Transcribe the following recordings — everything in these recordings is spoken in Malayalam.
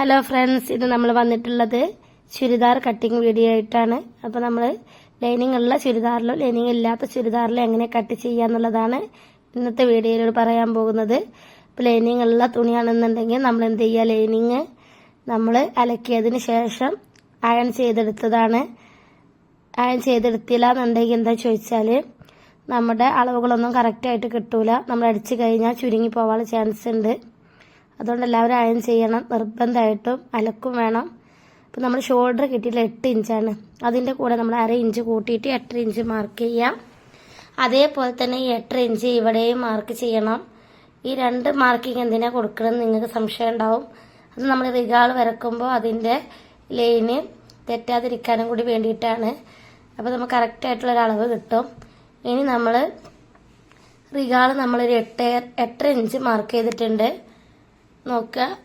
ഹലോ ഫ്രണ്ട്സ് ഇത് നമ്മൾ വന്നിട്ടുള്ളത് ചുരിദാർ കട്ടിങ് വീഡിയോ ആയിട്ടാണ്. അപ്പോൾ നമ്മൾ ലൈനിങ് ഉള്ള ചുരിദാറിലോ ലൈനിങ് ഇല്ലാത്ത ചുരിദാറിലോ എങ്ങനെ കട്ട് ചെയ്യുക എന്നുള്ളതാണ് ഇന്നത്തെ വീഡിയോയിലൂടെ പറയാൻ പോകുന്നത്. ഇപ്പോൾ ലൈനിങ് ഉള്ള തുണിയാണെന്നുണ്ടെങ്കിൽ നമ്മൾ എന്ത് ചെയ്യുക? ലൈനിങ് നമ്മൾ അലക്കിയതിന് ശേഷം അയൺ ചെയ്തെടുത്തതാണ്. അയൺ ചെയ്തെടുത്തില്ല എന്നുണ്ടെങ്കിൽ എന്താ ചോദിച്ചാൽ നമ്മുടെ അളവുകളൊന്നും കറക്റ്റായിട്ട് കിട്ടൂല. നമ്മൾ അടിച്ചു കഴിഞ്ഞാൽ ചുരുങ്ങി പോവാനുള്ള ചാൻസ് ഉണ്ട്. അതുകൊണ്ട് എല്ലാവരും അയൺ ചെയ്യണം നിർബന്ധമായിട്ടും അലക്കും വേണം. ഇപ്പം നമ്മൾ ഷോൾഡർ കിട്ടിയിട്ട് എട്ട് ഇഞ്ചാണ് അതിന്റെ കൂടെ നമ്മൾ അര ഇഞ്ച് കൂട്ടിയിട്ട് എട്ടര ഇഞ്ച് മാർക്ക് ചെയ്യാം. അതേപോലെ തന്നെ ഈ എട്ടര ഇഞ്ച് ഇവിടെയും മാർക്ക് ചെയ്യണം. ഈ രണ്ട് മാർക്കിങ് എന്തിനാണ് കൊടുക്കണമെന്ന് നിങ്ങൾക്ക് സംശയം ഉണ്ടാവും. അത് നമ്മൾ റിഗാൾ വരക്കുമ്പോൾ അതിന്റെ ലൈന് തെറ്റാതിരിക്കാനും കൂടി വേണ്ടിയിട്ടാണ്. അപ്പോൾ നമുക്ക് കറക്റ്റായിട്ടുള്ളൊരു അളവ് കിട്ടും. ഇനി നമ്മൾ റിഗാൾ നമ്മളൊരു എട്ട് എട്ടര ഇഞ്ച് മാർക്ക് ചെയ്തിട്ടുണ്ട്. നോക്കുക.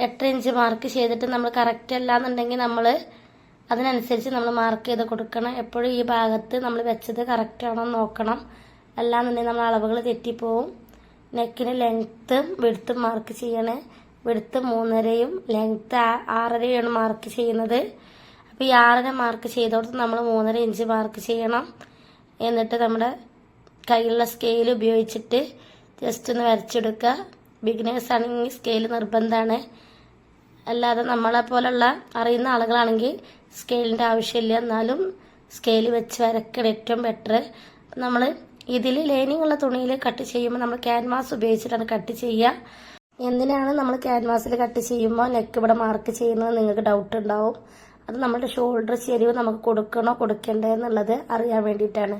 എട്ടര ഇഞ്ച് മാർക്ക് ചെയ്തിട്ട് നമ്മൾ കറക്റ്റ് അല്ല എന്നുണ്ടെങ്കിൽ നമ്മൾ അതിനനുസരിച്ച് നമ്മൾ മാർക്ക് ചെയ്ത് കൊടുക്കണം. എപ്പോഴും ഈ ഭാഗത്ത് നമ്മൾ വെച്ചത് കറക്റ്റ് ആണോ നോക്കണം. അല്ലാന്നുണ്ടെങ്കിൽ നമ്മൾ അളവുകൾ തെറ്റിപ്പോവും. നെക്കിന് ലെങ്ത്തും വെടുത്തും മാർക്ക് ചെയ്യണേ. വെടുത്ത് മൂന്നരയും ലെങ്ത്ത് ആറരയുമാണ് മാർക്ക് ചെയ്യുന്നത്. അപ്പോൾ ഈ ആറര മാർക്ക് ചെയ്തോടത്ത് നമ്മൾ മൂന്നര ഇഞ്ച് മാർക്ക് ചെയ്യണം. എന്നിട്ട് നമ്മുടെ കയ്യിലുള്ള സ്കെയിൽ ഉപയോഗിച്ചിട്ട് ജസ്റ്റ് ഒന്ന് വരച്ചെടുക്കുക. ബിഗിനേഴ്സ് ആണെങ്കിൽ സ്കെയിൽ നിർബന്ധമാണ് അല്ലാതെ നമ്മളെ പോലുള്ള അറിയുന്ന ആളുകളാണെങ്കിൽ സ്കെയിലിന്റെ ആവശ്യമില്ല. എന്നാലും സ്കെയിൽ വെച്ച് വരക്കണം ഏറ്റവും ബെറ്റർ നമ്മൾ ഇതിൽ ലൈനിങ് ഉള്ള തുണിയിൽ കട്ട് ചെയ്യുമ്പോൾ നമ്മൾ ക്യാൻവാസ് ഉപയോഗിച്ചിട്ടാണ് കട്ട് ചെയ്യുക. എന്തിനാണ് നമ്മൾ ക്യാൻവാസിൽ കട്ട് ചെയ്യുമ്പോൾ നെക്ക് ഇവിടെ മാർക്ക് ചെയ്യുന്നത്? നിങ്ങൾക്ക് ഡൗട്ട് ഉണ്ടാവും. അത് നമ്മുടെ ഷോൾഡർ ചെരിവ് നമുക്ക് കൊടുക്കണോ? കൊടുക്കണ്ടേ എന്നുള്ളത് അറിയാൻ വേണ്ടിയിട്ടാണ്.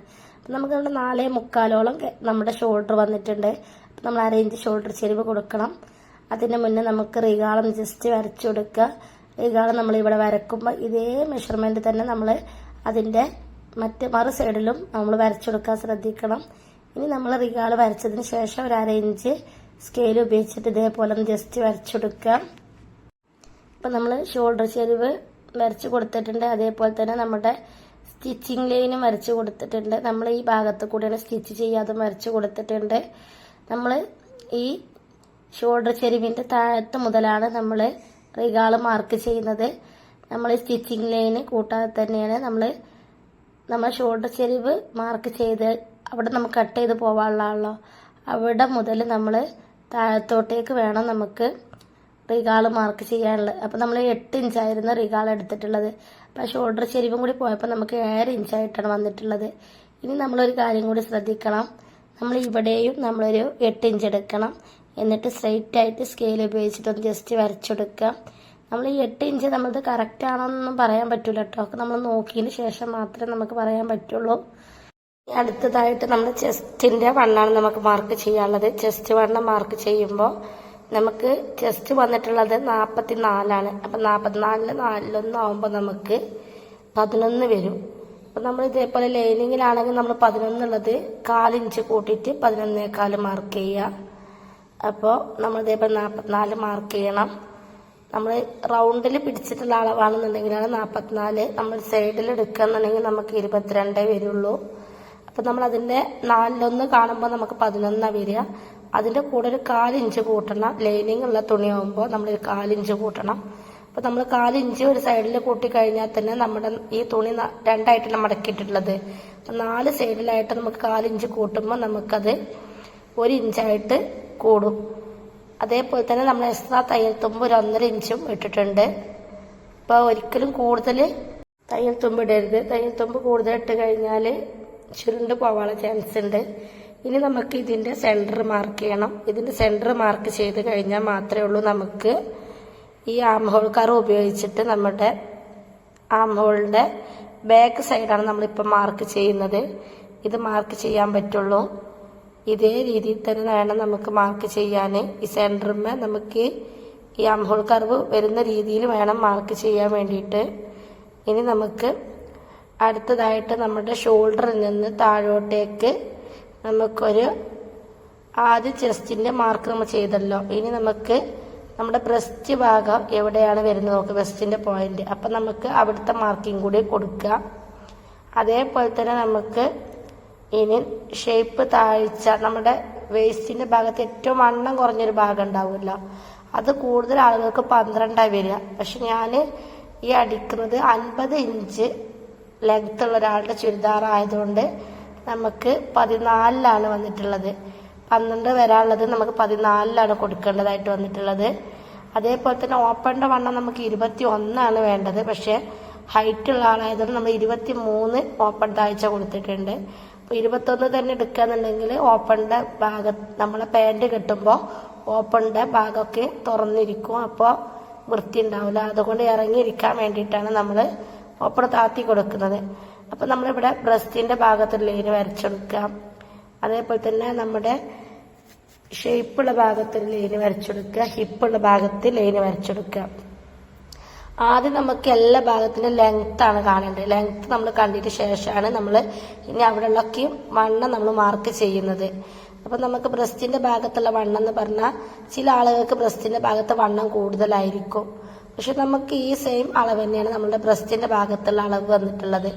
നമുക്ക് ഇവിടെ നാലേ മുക്കാലോളം നമ്മുടെ ഷോൾഡർ വന്നിട്ടുണ്ട്. നമ്മൾ അരയിഞ്ച് ഷോൾഡർ ചെരിവ് കൊടുക്കണം. അതിന് മുന്നേ നമുക്ക് റിഗാളം ജസ്റ്റ് വരച്ചു കൊടുക്കുക. റിഗാളം നമ്മൾ ഇവിടെ വരക്കുമ്പോൾ ഇതേ മെഷർമെന്റ് തന്നെ നമ്മൾ അതിന്റെ മറ്റ് മറു സൈഡിലും നമ്മൾ വരച്ചു കൊടുക്കാൻ ശ്രദ്ധിക്കണം. ഇനി നമ്മൾ റിഗാൾ വരച്ചതിന് ശേഷം ഒരു അര ഇഞ്ച് സ്കെയിൽ ഉപയോഗിച്ചിട്ട് ഇതേപോലെ ഒന്ന് ജസ്റ്റ് വരച്ചു കൊടുക്കുക. ഇപ്പം നമ്മൾ ഷോൾഡർ ചെരിവ് വരച്ചു കൊടുത്തിട്ടുണ്ട്. അതേപോലെ തന്നെ നമ്മുടെ സ്റ്റിച്ചിങ് ലൈനും വരച്ചു കൊടുത്തിട്ടുണ്ട്. നമ്മൾ ഈ ഭാഗത്ത് കൂടിയാണ് സ്റ്റിച്ച് ചെയ്യാതെ വരച്ചു കൊടുത്തിട്ടുണ്ട്. നമ്മൾ ഈ ഷോൾഡർ ചെരുവിന്റെ താഴത്ത് മുതലാണ് നമ്മൾ റിഗാൾ മാർക്ക് ചെയ്യുന്നത്. നമ്മൾ സ്റ്റിച്ചിങ് ലൈന് കൂട്ടാതെ തന്നെയാണ് നമ്മൾ നമ്മൾ ഷോൾഡർ ചെരുവ് മാർക്ക് ചെയ്ത് അവിടെ നമുക്ക് കട്ട് ചെയ്ത് പോകാനുള്ളതാണല്ലോ അവിടെ മുതൽ നമ്മൾ താഴത്തോട്ടേക്ക് വേണം നമുക്ക് റിഗാൾ മാർക്ക് ചെയ്യാനുള്ളത്. അപ്പം നമ്മൾ എട്ട് ഇഞ്ചായിരുന്നു റിഗാൾ എടുത്തിട്ടുള്ളത്. അപ്പം ഷോൾഡർ ചെരിവും കൂടി പോയപ്പോൾ നമുക്ക് ഏഴര ഇഞ്ചായിട്ടാണ് വന്നിട്ടുള്ളത്. ഇനി നമ്മളൊരു കാര്യം കൂടി ശ്രദ്ധിക്കണം. നമ്മൾ ഇവിടെയും നമ്മളൊരു എട്ട് ഇഞ്ച് എടുക്കണം. എന്നിട്ട് സ്ട്രെയിറ്റ് ആയിട്ട് സ്കെയിൽ ഉപയോഗിച്ചിട്ട് ഉപയോഗിച്ചിട്ടൊന്ന് ജസ്റ്റ് വരച്ചെടുക്കുക. നമ്മൾ ഈ എട്ട് ഇഞ്ച് നമ്മളത് കറക്റ്റ് ആണോന്നൊന്നും പറയാൻ പറ്റില്ല കേട്ടോ. നമ്മൾ നോക്കിയതിന് ശേഷം മാത്രമേ നമുക്ക് പറയാൻ പറ്റുള്ളൂ. അടുത്തതായിട്ട് നമ്മൾ ചെസ്റ്റിന്റെ വണ്ണാണ് നമുക്ക് മാർക്ക് ചെയ്യാനുള്ളത്. ചെസ്റ്റ് വണ്ണം മാർക്ക് ചെയ്യുമ്പോൾ നമുക്ക് ചെസ്റ്റ് വന്നിട്ടുള്ളത് നാൽപ്പത്തി നാലാണ് അപ്പം നാൽപ്പത്തിനാലിൽ നാലിലൊന്നാവുമ്പോൾ നമുക്ക് പതിനൊന്ന് വരും. അപ്പം നമ്മൾ ഇതേപോലെ ലൈനിങ്ങിലാണെങ്കിൽ നമ്മൾ പതിനൊന്നുള്ളത് കാലിഞ്ച് കൂട്ടിയിട്ട് പതിനൊന്നേക്കാൽ മാർക്ക് ചെയ്യുക. അപ്പോൾ നമ്മൾ ഇതേപോലെ നാൽപ്പത്തിനാല് മാർക്ക് ചെയ്യണം. നമ്മൾ റൗണ്ടിൽ പിടിച്ചിട്ടുള്ള അളവാണെന്നുണ്ടെങ്കിലാണ് നാൽപ്പത്തിനാല് നമ്മൾ സൈഡിൽ എടുക്കുകയെന്നുണ്ടെങ്കിൽ നമുക്ക് ഇരുപത്തിരണ്ടേ വരുള്ളൂ. അപ്പം നമ്മൾ അതിന്റെ നാലിലൊന്ന് കാണുമ്പോൾ നമുക്ക് പതിനൊന്നാണ് വരിക. അതിന്റെ കൂടെ ഒരു കാലിഞ്ച് കൂട്ടണം. ലൈനിങ് ഉള്ള തുണിയാകുമ്പോൾ നമ്മളൊരു കാലിഞ്ച് കൂട്ടണം. അപ്പം നമ്മൾ കാലിഞ്ച് ഒരു സൈഡിൽ കൂട്ടി കഴിഞ്ഞാൽ തന്നെ നമ്മുടെ ഈ തുണി രണ്ടായിട്ടാണ് മടക്കിയിട്ടുള്ളത് നാല് സൈഡിലായിട്ട് നമുക്ക് കാലിഞ്ച് കൂട്ടുമ്പോൾ നമുക്കത് ഒരു ഇഞ്ചായിട്ട് കൂടും. അതേപോലെ തന്നെ നമ്മൾ എക്സ്ട്രാ തയ്യൽ തുമ്പ് ഒരു ഒന്നര ഇഞ്ചും ഇട്ടിട്ടുണ്ട്. അപ്പോൾ ഒരിക്കലും കൂടുതൽ തയ്യൽ തുമ്പ് ഇടരുത്. തയ്യൽ തുമ്പ് കൂടുതൽ ഇട്ട് കഴിഞ്ഞാൽ ചുരുണ്ട് പോകാനുള്ള ചാൻസ് ഉണ്ട്. ഇനി നമുക്ക് ഇതിന്റെ സെന്റർ മാർക്ക് ചെയ്യണം. ഇതിന്റെ സെന്റർ മാർക്ക് ചെയ്ത് കഴിഞ്ഞാൽ മാത്രമേ ഉള്ളൂ നമുക്ക് ഈ ആം ഹോൾ ഉപയോഗിച്ചിട്ട് നമ്മുടെ ആം ഹോളിന്റെ ബാക്ക് സൈഡാണ് നമ്മളിപ്പോൾ മാർക്ക് ചെയ്യുന്നത്. ഇത് മാർക്ക് ചെയ്യാൻ പറ്റുള്ളൂ. ഇതേ രീതിയിൽ തന്നെ വേണം നമുക്ക് മാർക്ക് ചെയ്യാൻ. ഈ സെന്ററിന്മേ നമുക്ക് ഈ അംഹോൾ കർവ് വരുന്ന രീതിയിൽ വേണം മാർക്ക് ചെയ്യാൻ വേണ്ടിയിട്ട്. ഇനി നമുക്ക് അടുത്തതായിട്ട് നമ്മുടെ ഷോൾഡറിൽ നിന്ന് താഴോട്ടേക്ക് നമുക്കൊരു ആദ്യ ചെസ്റ്റിന്റെ മാർക്ക് നമ്മൾ ചെയ്തല്ലോ. ഇനി നമുക്ക് നമ്മുടെ ബ്രസ്റ്റ് ഭാഗം എവിടെയാണ് വരുന്നത് നോക്കുക ബ്രസ്റ്റിന്റെ പോയിന്റ് അപ്പം നമുക്ക് അവിടുത്തെ മാർക്കിംഗ് കൂടി കൊടുക്കുക അതേപോലെ തന്നെ നമുക്ക് ഇനി ഷേപ്പ് താഴ്ച. നമ്മുടെ വേസ്റ്റിന്റെ ഭാഗത്ത് ഏറ്റവും വണ്ണം കുറഞ്ഞൊരു ഭാഗം ഉണ്ടാവില്ല. അത് കൂടുതൽ ആളുകൾക്ക് പന്ത്രണ്ടായി വരിക. പക്ഷെ ഞാൻ ഈ അടിക്കുന്നത് അൻപത് ഇഞ്ച് ലെങ്ത് ഉള്ള ഒരാളുടെ ചുരിദാർ ആയതുകൊണ്ട് നമുക്ക് പതിനാലിലാണ് വന്നിട്ടുള്ളത്. പന്ത്രണ്ട് വരാനുള്ളത് നമുക്ക് പതിനാലിലാണ് കൊടുക്കേണ്ടതായിട്ട് വന്നിട്ടുള്ളത്. അതേപോലെ തന്നെ ഓപ്പണിന്റെ വണ്ണം നമുക്ക് ഇരുപത്തി ഒന്നാണ് വേണ്ടത്. പക്ഷേ ഹൈറ്റ് ഉള്ള ആളായതുകൊണ്ട് നമ്മൾ ഇരുപത്തി മൂന്ന് ഓപ്പൺ താഴ്ച കൊടുത്തിട്ടുണ്ട്. അപ്പോൾ ഇരുപത്തൊന്ന് തന്നെ എടുക്കുകയെന്നുണ്ടെങ്കിൽ ഓപ്പണിന്റെ ഭാഗം നമ്മളെ പാന്റ് കെട്ടുമ്പോൾ ഓപ്പണിന്റെ ഭാഗമൊക്കെ തുറന്നിരിക്കും. അപ്പോൾ വൃത്തി ഉണ്ടാവില്ല. അതുകൊണ്ട് ഇറങ്ങിയിരിക്കാൻ വേണ്ടിയിട്ടാണ് നമ്മൾ ഓപ്പൺ താത്തി കൊടുക്കുന്നത്. അപ്പോൾ നമ്മളിവിടെ ബ്രസ്റ്റിന്റെ ഭാഗത്തുള്ള ലൈന് വരച്ചെടുക്കാം. അതേപോലെ തന്നെ നമ്മുടെ ഷേപ്പുള്ള ഭാഗത്ത് ലൈന് വരച്ചെടുക്കുക ഹിപ്പുള്ള ഭാഗത്ത് ലൈന് വരച്ചെടുക്കുക. ആദ്യം നമുക്ക് എല്ലാ ഭാഗത്തിന്റെ ലെങ്ത് ആണ് കാണേണ്ടത്. ലെങ്ത് നമ്മൾ കണ്ടിട്ട് ശേഷമാണ് നമ്മൾ ഇനി അവിടെ അവിടെയുള്ളൊക്കെ വണ്ണം നമ്മൾ മാർക്ക് ചെയ്യുന്നത്. അപ്പൊ നമുക്ക് ബ്രസ്റ്റിന്റെ ഭാഗത്തുള്ള വണ്ണം എന്ന് പറഞ്ഞാൽ ചില ആളുകൾക്ക് ബ്രസ്റ്റിന്റെ ഭാഗത്ത് വണ്ണം കൂടുതലായിരിക്കും. പക്ഷെ നമുക്ക് ഈ സെയിം അളവ് തന്നെയാണ് നമ്മുടെ ബ്രസ്റ്റിന്റെ ഭാഗത്തുള്ള അളവ് വന്നിട്ടുള്ളത്.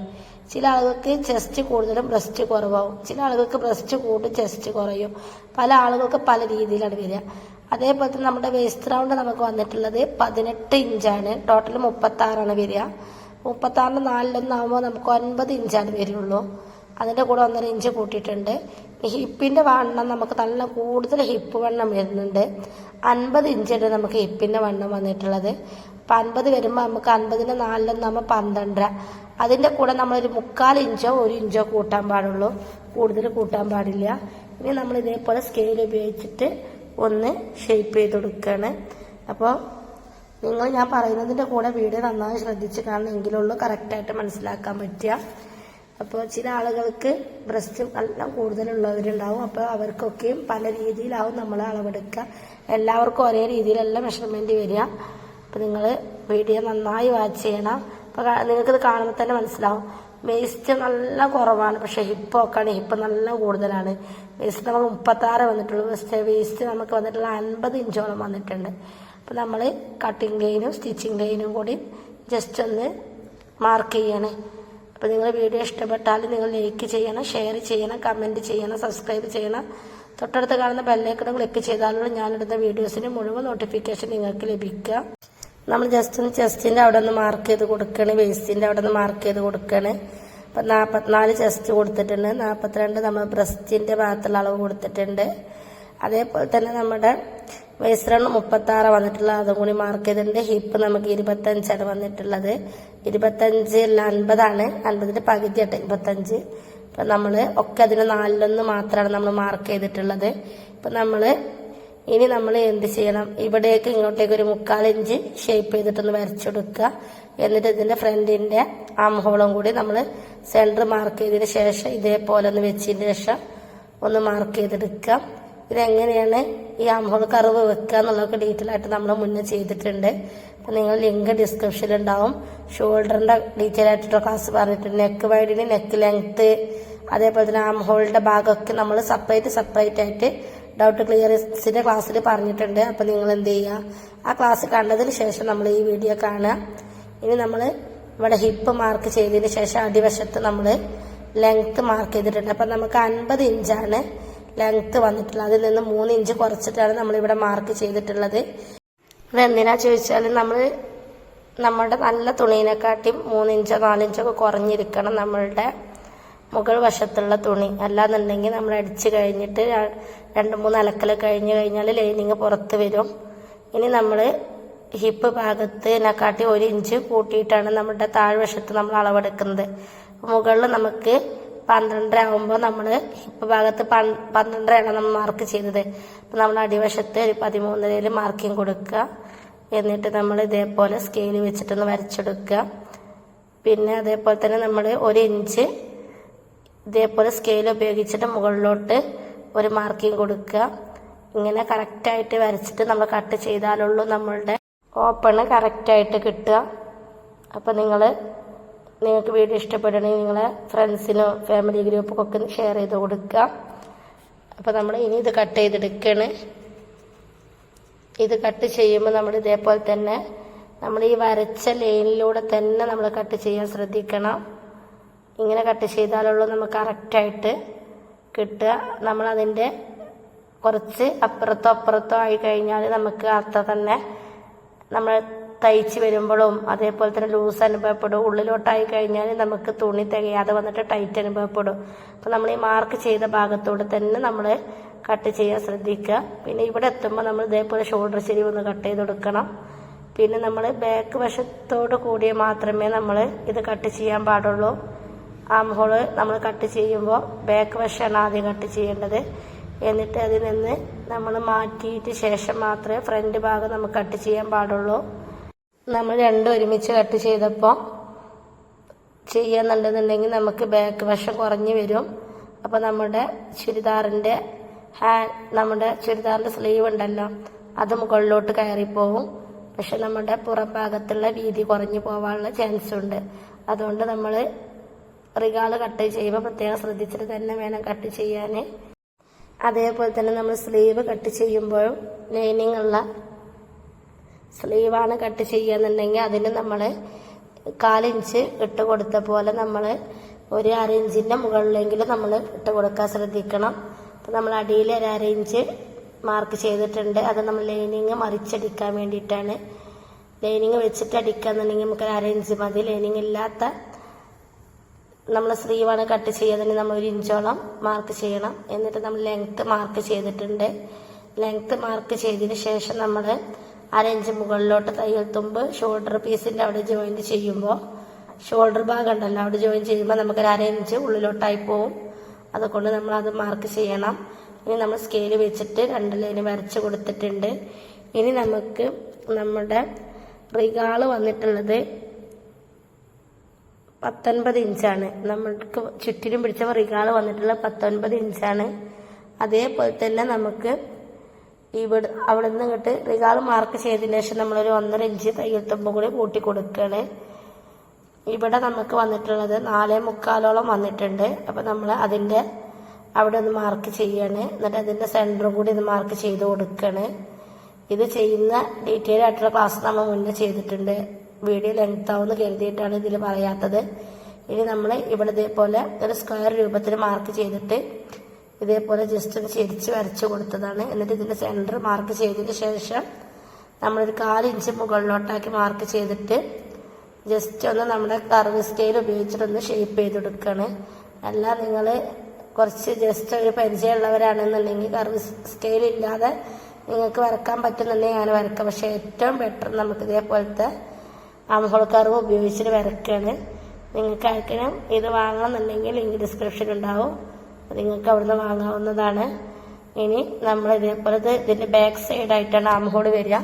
ചില ആളുകൾക്ക് ചെസ്റ്റ് കൂടുതലും ബ്രസ്റ്റ് കുറവാകും ചില ആളുകൾക്ക് ബ്രസ്റ്റ് കൂടും ചെസ്റ്റ് കുറയും. പല ആളുകൾക്ക് പല രീതിയിലാണ് വരിക. അതേപോലെ തന്നെ നമ്മുടെ വേസ്റ്റ് റൗണ്ട് നമുക്ക് വന്നിട്ടുള്ളത് പതിനെട്ട് ഇഞ്ചാണ്. ടോട്ടൽ മുപ്പത്തി ആറാണ് വരിക. മുപ്പത്തി ആറിന് നാലിലൊന്നാകുമ്പോൾ നമുക്ക് ഒൻപത് ഇഞ്ചാണ് വരുള്ളൂ. അതിന്റെ കൂടെ ഒന്നര ഇഞ്ച് കൂട്ടിയിട്ടുണ്ട്. ഹിപ്പിന്റെ വണ്ണം നമുക്ക് നല്ല കൂടുതൽ ഹിപ്പ് വണ്ണം വരുന്നുണ്ട്. അൻപത് ഇഞ്ചാണ് നമുക്ക് ഹിപ്പിന്റെ വണ്ണം വന്നിട്ടുള്ളത്. അപ്പം അൻപത് വരുമ്പോൾ നമുക്ക് അൻപതിന് നമ്മൾ പന്ത്രണ്ടര. അതിന്റെ കൂടെ നമ്മൾ നമ്മളൊരു മുക്കാൽ ഇഞ്ചോ ഒരു ഇഞ്ചോ കൂട്ടാൻ പാടുള്ളൂ. കൂടുതൽ കൂട്ടാൻ പാടില്ല. ഇനി നമ്മൾ ഇതേപോലെ സ്കെയിൽ ഉപയോഗിച്ചിട്ട് ഒന്ന് ഷേപ്പ് ചെയ്ത് കൊടുക്കുകയാണ് അപ്പോൾ നിങ്ങൾ ഞാൻ പറയുന്നതിന്റെ കൂടെ വീഡിയോ നന്നായി ശ്രദ്ധിച്ച് കാണണം എങ്കിലുള്ളൂ കറക്റ്റായിട്ട് മനസ്സിലാക്കാൻ പറ്റുക. അപ്പോൾ ചില ആളുകൾക്ക് ബ്രസ്റ്റ് എല്ലാം കൂടുതലുള്ളവരുണ്ടാവും. അപ്പോൾ അവർക്കൊക്കെയും പല രീതിയിലാവും നമ്മൾ അളവെടുക്കുക. എല്ലാവർക്കും ഒരേ രീതിയിലല്ല മെഷർമെന്റ് വരിക. അപ്പോൾ നിങ്ങൾ വീഡിയോ നന്നായി വാച്ച് ചെയ്യണം. അപ്പോൾ നിങ്ങൾക്കിത് കാണുമ്പോൾ തന്നെ മനസ്സിലാവും. വേസ്റ്റ് നല്ല കുറവാണ്. പക്ഷെ ഹിപ്പ് നോക്കുകയാണ് ഹിപ്പ് നല്ല കൂടുതലാണ്. വേസ്റ്റ് നമുക്ക് മുപ്പത്താറ് വന്നിട്ടുള്ളൂ. പക്ഷേ വേസ്റ്റ് നമുക്ക് വന്നിട്ടുള്ള അൻപത് ഇഞ്ചോളം വന്നിട്ടുണ്ട്. അപ്പോൾ നമ്മൾ കട്ടിങ് ലൈനും സ്റ്റിച്ചിങ് ലൈനും കൂടി ജസ്റ്റ് ഒന്ന് മാർക്ക് ചെയ്യണേ. അപ്പോൾ നിങ്ങൾ വീഡിയോ ഇഷ്ടപ്പെട്ടാൽ നിങ്ങൾ ലൈക്ക് ചെയ്യണം ഷെയർ ചെയ്യണം കമന്റ് ചെയ്യണം സബ്സ്ക്രൈബ് ചെയ്യണം. തൊട്ടടുത്ത് കാണുന്ന ബെല്ലൈക്കൺ ക്ലിക്ക് ചെയ്താലുള്ള ഞാനിടുന്ന വീഡിയോസിന് മുഴുവൻ നോട്ടിഫിക്കേഷൻ നിങ്ങൾക്ക് ലഭിക്കുക. നമ്മൾ ജസ്റ്റ് ഒന്ന് ചെസ്റ്റിന്റെ അവിടെ ഒന്ന് മാർക്ക് ചെയ്ത് കൊടുക്കണ് വേസ്റ്റിന്റെ അവിടെ ഒന്ന് മാർക്ക് ചെയ്ത് കൊടുക്കണ്. അപ്പം നാൽപ്പത്തിനാല് ചെസ്റ്റ് കൊടുത്തിട്ടുണ്ട്. നാൽപ്പത്തിരണ്ട് നമ്മൾ ബ്രസ്റ്റിന്റെ ഭാഗത്തുള്ള അളവ് കൊടുത്തിട്ടുണ്ട്. അതേപോലെ തന്നെ നമ്മുടെ വേസ്റ്റ് റൗണ്ട് മുപ്പത്തി ആറ് വന്നിട്ടുള്ള അതും കൂടി മാർക്ക് ചെയ്തിട്ടുണ്ട്. ഹിപ്പ് നമുക്ക് ഇരുപത്തഞ്ചാണ് വന്നിട്ടുള്ളത്. ഇരുപത്തഞ്ച് അല്ല അൻപതാണ്. അൻപതിന്റെ പകുതി ആട്ടെ ഇരുപത്തഞ്ച്. ഇപ്പൊ നമ്മൾ ഒക്കെ അതിന് നാലിലൊന്ന് മാത്രമാണ് നമ്മൾ മാർക്ക് ചെയ്തിട്ടുള്ളത്. ഇപ്പൊ നമ്മൾ ഇനി നമ്മൾ എന്ത് ചെയ്യണം? ഇവിടേക്ക് ഇങ്ങോട്ടേക്ക് ഒരു മുക്കാൽ ഇഞ്ച് ഷേപ്പ് ചെയ്തിട്ടൊന്ന് വരച്ചെടുക്കുക. എന്നിട്ട് ഇതിന്റെ ഫ്രണ്ടിന്റെ ആം കൂടി നമ്മൾ സെന്റർ മാർക്ക് ചെയ്തതിന് ശേഷം ഇതേപോലെ ഒന്ന് വെച്ചതിന് ശേഷം ഒന്ന് മാർക്ക് ചെയ്തെടുക്കുക. ഇതെങ്ങനെയാണ് ഈ ആം ഹോൾ കർവ് വെക്കുക എന്നുള്ളതൊക്കെ ഡീറ്റെയിൽ ആയിട്ട് നമ്മൾ മുന്നേ ചെയ്തിട്ടുണ്ട്. അപ്പൊ നിങ്ങൾ ലിങ്ക് ഡിസ്ക്രിപ്ഷനിൽ ഉണ്ടാവും. ഷോൾഡറിന്റെ ഡീറ്റെയിൽ ആയിട്ടുള്ള ക്ലാസ് പറഞ്ഞിട്ടുണ്ട്. നെക്ക് വൈഡിന് നെക്ക് ലെങ്ത് അതേപോലെ തന്നെ ആം ഭാഗമൊക്കെ നമ്മൾ സെപ്പറേറ്റ് സെപ്പറേറ്റ് ആയിട്ട് ഡൗട്ട് ക്ലിയറൻസിന്റെ ക്ലാസ്സിൽ പറഞ്ഞിട്ടുണ്ട്. അപ്പൊ നിങ്ങൾ എന്ത് ചെയ്യുക ആ ക്ലാസ് കണ്ടതിന് ശേഷം നമ്മൾ ഈ വീഡിയോ കാണുക. ഇനി നമ്മൾ ഇവിടെ ഹിപ്പ് മാർക്ക് ചെയ്തതിന് ശേഷം അടിവശത്ത് നമ്മൾ ലെങ്ത് മാർക്ക് ചെയ്തിട്ടുണ്ട്. അപ്പൊ നമുക്ക് അൻപത് ഇഞ്ചാണ് ലെങ്ത് വന്നിട്ടുള്ളത്. അതിൽ നിന്ന് മൂന്ന് ഇഞ്ച് കുറച്ചിട്ടാണ് നമ്മൾ ഇവിടെ മാർക്ക് ചെയ്തിട്ടുള്ളത്. അതെന്തിനാ ചോദിച്ചാൽ നമ്മൾ നമ്മുടെ നല്ല തുണീനെക്കാട്ടിയും മൂന്നിഞ്ചോ നാലിഞ്ചോ ഒക്കെ കുറഞ്ഞിരിക്കണം നമ്മളുടെ മുകൾ വശത്തുള്ള തുണി. അല്ലാന്നുണ്ടെങ്കിൽ നമ്മൾ അടിച്ചു കഴിഞ്ഞിട്ട് രണ്ട് മൂന്ന് അലക്കൽ കഴിഞ്ഞ് കഴിഞ്ഞാൽ ലൈനിങ് പുറത്ത് വരും. ഇനി നമ്മൾ ഹിപ്പ് ഭാഗത്തിനെക്കാട്ടി ഒരു ഇഞ്ച് കൂട്ടിയിട്ടാണ് നമ്മുടെ താഴ്വശത്ത് നമ്മൾ അളവെടുക്കുന്നത്. മുകളിൽ നമുക്ക് പന്ത്രണ്ടര ആകുമ്പോൾ നമ്മൾ ഹിപ്പ് ഭാഗത്ത് പന്ത്രണ്ടരയാണ് നമ്മൾ മാർക്ക് ചെയ്തത് അപ്പം നമ്മൾ അടിവശത്ത് ഒരു പതിമൂന്നരയിൽ മാർക്കിങ് കൊടുക്കുക. എന്നിട്ട് നമ്മൾ ഇതേപോലെ സ്കെയിൽ വെച്ചിട്ടൊന്ന് വരച്ചെടുക്കുക. പിന്നെ അതേപോലെ തന്നെ നമ്മൾ ഒരു ഇഞ്ച് ഇതേപോലെ സ്കെയിൽ ഉപയോഗിച്ചിട്ട് മുകളിലോട്ട് ഒരു മാർക്കിംഗ് കൊടുക്കുക. ഇങ്ങനെ കറക്റ്റായിട്ട് വരച്ചിട്ട് നമ്മൾ കട്ട് ചെയ്താലുള്ളൂ നമ്മളുടെ ഓപ്പണ് കറക്റ്റായിട്ട് കിട്ടുക. അപ്പോൾ നിങ്ങൾ നിങ്ങൾക്ക് വീഡിയോ ഇഷ്ടപ്പെടണമെങ്കിൽ നിങ്ങളെ ഫ്രണ്ട്സിനോ ഫാമിലി ഗ്രൂപ്പൊക്കെ ഷെയർ ചെയ്ത് കൊടുക്കുക. അപ്പോൾ നമ്മൾ ഇനി ഇത് കട്ട് ചെയ്തെടുക്കുകയാണ്. ഇത് കട്ട് ചെയ്യുമ്പോൾ നമ്മൾ ഇതേപോലെ തന്നെ നമ്മൾ ഈ വരച്ച ലൈനിലൂടെ തന്നെ നമ്മൾ കട്ട് ചെയ്യാൻ ശ്രദ്ധിക്കണം. ഇങ്ങനെ കട്ട് ചെയ്താലുള്ളൂ നമുക്ക് കറക്റ്റായിട്ട് കിട്ടുക. നമ്മളതിന്റെ കുറച്ച് അപ്പുറത്തോ അപ്പുറത്തോ ആയി കഴിഞ്ഞാൽ നമുക്ക് അത്ര തന്നെ നമ്മൾ തയ്ച്ച് വരുമ്പോഴും അതേപോലെ തന്നെ ലൂസ് അനുഭവപ്പെടും. ഉള്ളിലോട്ടായി കഴിഞ്ഞാൽ നമുക്ക് തുണി തികയാതെ വന്നിട്ട് ടൈറ്റ് അനുഭവപ്പെടും. അപ്പോൾ നമ്മൾ ഈ മാർക്ക് ചെയ്ത ഭാഗത്തോട് തന്നെ നമ്മൾ കട്ട് ചെയ്യാൻ ശ്രദ്ധിക്കുക. പിന്നെ ഇവിടെ എത്തുമ്പോൾ നമ്മൾ ഇതേപോലെ ഷോൾഡർ ചെരിവ് ഒന്ന് കട്ട് ചെയ്ത് കൊടുക്കണം. പിന്നെ നമ്മൾ ബാക്ക് വശത്തോട് കൂടിയ മാത്രമേ നമ്മൾ ഇത് കട്ട് ചെയ്യാൻ പാടുള്ളൂ. ആം ഹോൾ നമ്മൾ കട്ട് ചെയ്യുമ്പോൾ ബാക്ക് വശമാണ് ആദ്യം കട്ട് ചെയ്യേണ്ടത്. എന്നിട്ട് അതിൽ നിന്ന് നമ്മൾ മാറ്റിയിട്ട് ശേഷം മാത്രമേ ഫ്രണ്ട് ഭാഗം നമുക്ക് കട്ട് ചെയ്യാൻ പാടുള്ളൂ. നമ്മൾ രണ്ടും ഒരുമിച്ച് കട്ട് ചെയ്തപ്പോൾ ചെയ്യുന്നുണ്ടെന്നുണ്ടെങ്കിൽ നമുക്ക് ബാക്ക് വശം കുറഞ്ഞു വരും. അപ്പോൾ നമ്മുടെ ചുരിദാറിന്റെ ഹാൻഡ് നമ്മുടെ ചുരിദാറിന്റെ സ്ലീവ് ഉണ്ടല്ലോ അത് മുകളിലോട്ട് കയറിപ്പോവും. പക്ഷെ നമ്മുടെ പുറം ഭാഗത്തുള്ള വീതി കുറഞ്ഞു പോകാനുള്ള ചാൻസ് ഉണ്ട്. അതുകൊണ്ട് നമ്മൾ റിഗാൾ കട്ട് ചെയ്യുമ്പോൾ പ്രത്യേകം ശ്രദ്ധിച്ചിട്ട് തന്നെ വേണം കട്ട് ചെയ്യാൻ അതേപോലെ തന്നെ നമ്മൾ സ്ലീവ് കട്ട് ചെയ്യുമ്പോഴും ലൈനിങ് ഉള്ള സ്ലീവാണ് കട്ട് ചെയ്യുകയെന്നുണ്ടെങ്കിൽ അതിന് നമ്മൾ കാലിഞ്ച് ഇട്ട് കൊടുത്ത പോലെ നമ്മൾ ഒരു അര ഇഞ്ചിന്റെ മുകളിലെങ്കിലും നമ്മൾ ഇട്ട് കൊടുക്കാൻ ശ്രദ്ധിക്കണം. അപ്പം നമ്മൾ അടിയിൽ ഒരു അര ഇഞ്ച് മാർക്ക് ചെയ്തിട്ടുണ്ട്. അത് നമ്മൾ ലൈനിങ് മറിച്ചടിക്കാൻ വേണ്ടിയിട്ടാണ്. ലൈനിങ് വെച്ചിട്ട് അടിക്കുക എന്നുണ്ടെങ്കിൽ നമുക്ക് അരയിഞ്ച് മതി. ലൈനിങ് ഇല്ലാത്ത നമ്മൾ സ്ലീവാണ് കട്ട് ചെയ്യുന്നതിന് നമ്മൾ ഒരു ഇഞ്ചോളം മാർക്ക് ചെയ്യണം. എന്നിട്ട് നമ്മൾ ലെങ്ത്ത് മാർക്ക് ചെയ്തിട്ടുണ്ട്. ലെങ്ത്ത് മാർക്ക് ചെയ്തതിന് ശേഷം നമ്മൾ അരഞ്ച് മുകളിലോട്ട് തയ്യൽ തുമ്പ് ഷോൾഡർ പീസിന്റെ അവിടെ ജോയിന്റ് ചെയ്യുമ്പോൾ ഷോൾഡർ ഭാഗം ഉണ്ടല്ലോ അവിടെ ജോയിൻ ചെയ്യുമ്പോൾ നമുക്ക് ഒരു അര ഇഞ്ച് ഉള്ളിലോട്ടായി പോവും. അതുകൊണ്ട് നമ്മൾ അത് മാർക്ക് ചെയ്യണം. ഇനി നമ്മൾ സ്കെയിൽ വെച്ചിട്ട് രണ്ട് ലൈന് വരച്ച് കൊടുത്തിട്ടുണ്ട്. ഇനി നമുക്ക് നമ്മുടെ റിഗാൾ വന്നിട്ടുള്ളത് പത്തൊൻപത് ഇഞ്ചാണ്. നമ്മൾക്ക് ചുറ്റിലും പിടിച്ച മറികാൾ വന്നിട്ടുള്ള പത്തൊൻപത് ഇഞ്ചാണ്. അതേപോലെ തന്നെ നമുക്ക് ഇവിടെ അവിടെ നിന്ന് ഇങ്ങോട്ട് റിഗാൾ മാർക്ക് ചെയ്തതിന് ശേഷം നമ്മളൊരു ഒന്നര ഇഞ്ച് തയ്യൽ തുമ്പും കൂടി കൂട്ടി കൊടുക്കുകയാണ് ഇവിടെ നമുക്ക് വന്നിട്ടുള്ളത് നാലേ മുക്കാലോളം വന്നിട്ടുണ്ട്. അപ്പം നമ്മൾ അതിന്റെ അവിടെ ഒന്ന് മാർക്ക് ചെയ്യാണ്. എന്നിട്ട് അതിന്റെ സെന്ററും കൂടി ഒന്ന് മാർക്ക് ചെയ്ത് കൊടുക്കുകയാണ് ഇത് ചെയ്യുന്ന ഡീറ്റെയിൽ ആയിട്ടുള്ള ക്ലാസ് നമ്മൾ മുന്നേ ചെയ്തിട്ടുണ്ട്. വീഡിയോ ലെങ്ത് ആവുമെന്ന് കരുതിയിട്ടാണ് ഇതിൽ പറയാത്തത്. ഇനി നമ്മൾ ഇവിടെ ഇതേപോലെ ഒരു സ്ക്വയർ രൂപത്തിൽ മാർക്ക് ചെയ്തിട്ട് ഇതേപോലെ ജസ്റ്റ് ഒന്ന് ചെരിച്ച് വരച്ച് കൊടുത്തതാണ്. എന്നിട്ട് ഇതിന്റെ സെന്റർ മാർക്ക് ചെയ്തതിന് ശേഷം നമ്മളൊരു കാലിഞ്ച് മുകളിലോട്ടാക്കി മാർക്ക് ചെയ്തിട്ട് ജസ്റ്റ് ഒന്ന് നമ്മുടെ കർവ് സ്കെയിൽ ഉപയോഗിച്ചിട്ടൊന്ന് ഷേപ്പ് ചെയ്ത് കൊടുക്കുകയാണ് അല്ല നിങ്ങൾ കുറച്ച് ജസ്റ്റ് ഒരു പരിചയമുള്ളവരാണെന്നുണ്ടെങ്കിൽ കർവ് സ്കെയിൽ ഇല്ലാതെ നിങ്ങൾക്ക് വരക്കാൻ പറ്റുന്നുണ്ടെങ്കിൽ ഞാൻ വരക്കാം പക്ഷേ ഏറ്റവും ബെറ്റർ നമുക്ക് ഇതേപോലത്തെ ആംഹോൾ ഉപയോഗിച്ചിട്ട് വരക്കുകയാണ് നിങ്ങൾക്ക് ആർക്കെങ്കിലും ഇത് വാങ്ങണമെന്നുണ്ടെങ്കിൽ ലിങ്ക് ഡിസ്ക്രിപ്ഷൻ ഉണ്ടാവും. നിങ്ങൾക്ക് അവിടുന്ന് വാങ്ങാവുന്നതാണ്. ഇനി നമ്മൾ ഇതേപോലെ ഇതിന്റെ ബാക്ക് സൈഡ് ആയിട്ടാണ് ആംഹോൾ വരിക.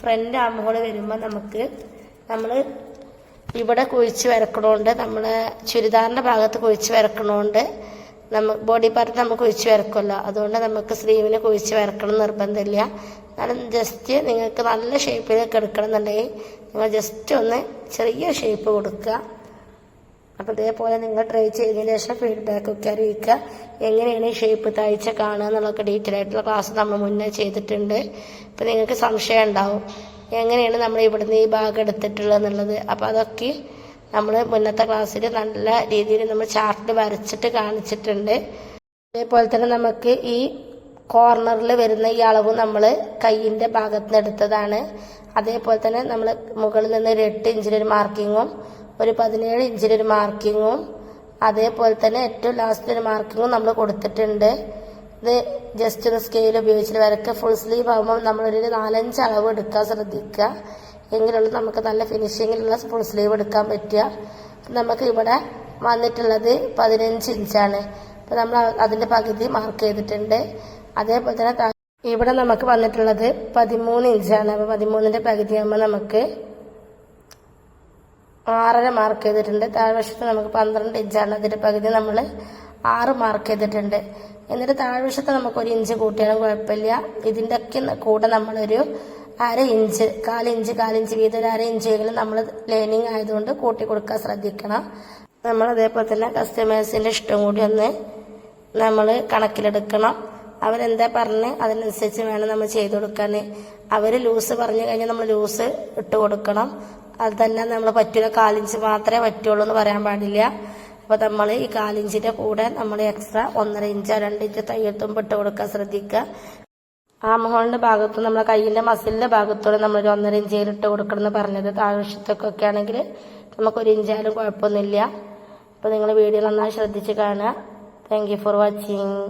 ഫ്രണ്ട് ആംഹോൾ വരുമ്പോൾ നമുക്ക് നമ്മൾ ഇവിടെ കുഴിച്ച് വരക്കണോണ്ട് നമ്മൾ ചുരിദാറിന്റെ ഭാഗത്ത് കുഴിച്ച് വരക്കണോണ്ട് നമ്മ ബോഡി പാർട്ട് നമുക്ക് കുഴിച്ച് വരക്കുമല്ലോ അതുകൊണ്ട് നമുക്ക് സ്ലീവിന് കുഴിച്ച് വരക്കണം നിർബന്ധമില്ല. എന്നാലും ജസ്റ്റ് നിങ്ങൾക്ക് നല്ല ഷേപ്പിലേക്ക് എടുക്കണം എന്നുണ്ടെങ്കിൽ നിങ്ങൾ ജസ്റ്റ് ഒന്ന് ചെറിയ ഷേപ്പ് കൊടുക്കുക. അപ്പോൾ ഇതേപോലെ നിങ്ങൾ ട്രൈ ചെയ്തതിന് ശേഷം ഫീഡ്ബാക്ക് ഒക്കെ അറിയിക്കുക. എങ്ങനെയാണ് ഈ ഷേപ്പ് തയ്ച്ച കാണുക എന്നുള്ളതൊക്കെ ഡീറ്റെയിൽ ആയിട്ടുള്ള ക്ലാസ് നമ്മൾ മുന്നേ ചെയ്തിട്ടുണ്ട്. അപ്പോൾ നിങ്ങൾക്ക് സംശയം ഉണ്ടാവും. എങ്ങനെയാണ് നമ്മൾ ഇവിടുന്ന് ഈ ഭാഗം എടുത്തിട്ടുള്ളത് എന്നുള്ളത്. അപ്പോൾ അതൊക്കെ നമ്മൾ മുന്നത്തെ ക്ലാസ്സിൽ നല്ല രീതിയിൽ നമ്മൾ ചാർട്ട് വരച്ചിട്ട് കാണിച്ചിട്ടുണ്ട്. അതേപോലെ തന്നെ നമുക്ക് ഈ കോർണറിൽ വരുന്ന ഈ അളവ് നമ്മൾ കൈയിന്റെ ഭാഗത്ത് നിന്ന് എടുത്തതാണ്. അതേപോലെ തന്നെ നമ്മൾ മുകളിൽ നിന്ന് ഒരു എട്ട് ഇഞ്ചിലൊരു മാർക്കിങ്ങും ഒരു പതിനേഴ് ഇഞ്ചിലൊരു മാർക്കിങ്ങും അതേപോലെ തന്നെ ഏറ്റവും ലാസ്റ്റ് ഒരു മാർക്കിങ്ങും നമ്മൾ കൊടുത്തിട്ടുണ്ട്. ഇത് ജസ്റ്റ് ഒന്ന് സ്കെയിൽ ഉപയോഗിച്ചിട്ട് വരക്കുക ഫുൾ സ്ലീവ് ആകുമ്പോൾ നമ്മളൊരു നാലഞ്ച് അളവ് എടുക്കാൻ ശ്രദ്ധിക്കുക. എങ്കിലുള്ള നമുക്ക് നല്ല ഫിനിഷിങ്ങിലുള്ള ഫുൾ സ്ലീവ് എടുക്കാൻ പറ്റുക. നമുക്ക് ഇവിടെ വന്നിട്ടുള്ളത് പതിനഞ്ച് ഇഞ്ചാണ് അപ്പോൾ നമ്മൾ അതിന്റെ പകുതി മാർക്ക് ചെയ്തിട്ടുണ്ട്. അതേപോലെ തന്നെ ഇവിടെ നമുക്ക് വന്നിട്ടുള്ളത് പതിമൂന്ന് ഇഞ്ചാണ് അപ്പോൾ പതിമൂന്നിന്റെ പകുതി ആകുമ്പോൾ നമുക്ക് ആറര മാർക്ക് ചെയ്തിട്ടുണ്ട്. താഴ്വശത്ത് നമുക്ക് പന്ത്രണ്ട് ഇഞ്ചാണ് അതിന്റെ പകുതി നമ്മൾ ആറ് മാർക്ക് ചെയ്തിട്ടുണ്ട്. എന്നിട്ട് താഴ്വശത്ത് നമുക്ക് ഒരു ഇഞ്ച് കൂട്ടിയാലും കുഴപ്പമില്ല. ഇതിന്റെ ഒക്കെ കൂടെ നമ്മളൊരു അര ഇഞ്ച് കാലിഞ്ച് കാലിഞ്ച് വീതം ഒരു അര ഇഞ്ചെങ്കിലും നമ്മൾ ലേണിംഗ് ആയതുകൊണ്ട് കൂട്ടി കൊടുക്കാൻ ശ്രദ്ധിക്കണം. നമ്മൾ അതേപോലെ തന്നെ കസ്റ്റമേഴ്സിന്റെ ഇഷ്ടം കൂടി ഒന്ന് നമ്മൾ കണക്കിലെടുക്കണം. അവരെന്താ പറഞ്ഞ്? അതിനനുസരിച്ച് വേണം നമ്മൾ ചെയ്തു കൊടുക്കാൻ. അവർ ലൂസ് പറഞ്ഞു കഴിഞ്ഞാൽ നമ്മൾ ലൂസ് ഇട്ട് കൊടുക്കണം. അത് തന്നെ നമ്മൾ പറ്റൂല കാലിഞ്ച് മാത്രമേ പറ്റുള്ളൂ എന്ന് പറയാൻ പാടില്ല. അപ്പോൾ നമ്മൾ ഈ കാലിഞ്ചിന്റെ കൂടെ നമ്മൾ എക്സ്ട്രാ ഒന്നര ഇഞ്ചോ രണ്ട് ഇഞ്ചോ തയ്യൽത്തുമ്പ് ഇട്ട് കൊടുക്കാൻ ശ്രദ്ധിക്കുക. ആം ഹോളിന്റെ ഭാഗത്ത് നമ്മുടെ കയ്യിന്റെ മസിലിന്റെ ഭാഗത്തൂടെ നമ്മളൊരു ഒന്നര ഇഞ്ചിൽ ഇട്ട് കൊടുക്കണം എന്ന് പറഞ്ഞത്. താഴ്വശത്തൊക്കെ ആണെങ്കിൽ നമുക്ക് നമുക്കൊരു ഇഞ്ചായാലും കുഴപ്പമൊന്നുമില്ല. അപ്പോൾ നിങ്ങൾ വീഡിയോ നന്നായി ശ്രദ്ധിച്ച് കാണുക. Thank for watching